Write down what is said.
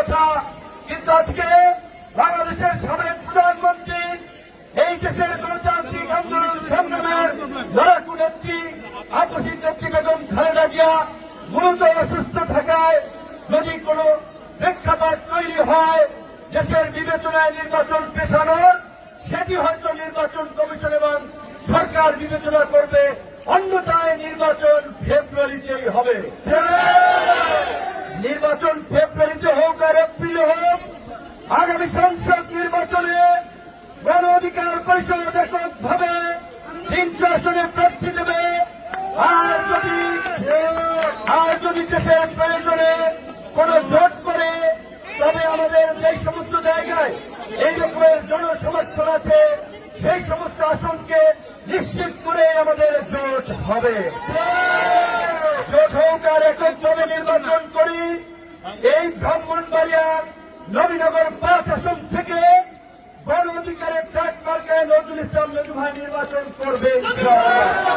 কথা কিন্তু আজকে বাংলাদেশের সাবেক প্রধানমন্ত্রী এই দেশের গণতান্ত্রিক আন্দোলন সংগ্রামের লড়াকু নেত্রী আপসী নেত্রী বেগম খালেদা জিয়া মূলত অসুস্থ থাকায় যদি কোন প্রেক্ষাপট তৈরি হয়, দেশের বিবেচনায় নির্বাচন পেছানোর, সেটি হয়তো নির্বাচন কমিশন এবং সরকার বিবেচনা করবে। অন্যতায় নির্বাচন ফেব্রুয়ারিতেই হবে। সংসদ নির্বাচনে গণ অধিকার পরিষদ এককভাবে তিনশো আসনে প্রার্থী দেবে। আর যদি আর যদি দেশের প্রয়োজনে কোন জোট করে, তবে আমাদের যে সমস্ত জায়গায় এই রকমের জনসমর্থন আছে, সেই সমস্ত আসনকে নিশ্চিত করে আমাদের জোট হবে। জোট হোক আর এককভাবে নির্বাচন করি, এই ব্রাহ্মণবাড়িয়া ভাই নির্বাচন করবে ইনশাআল্লাহ।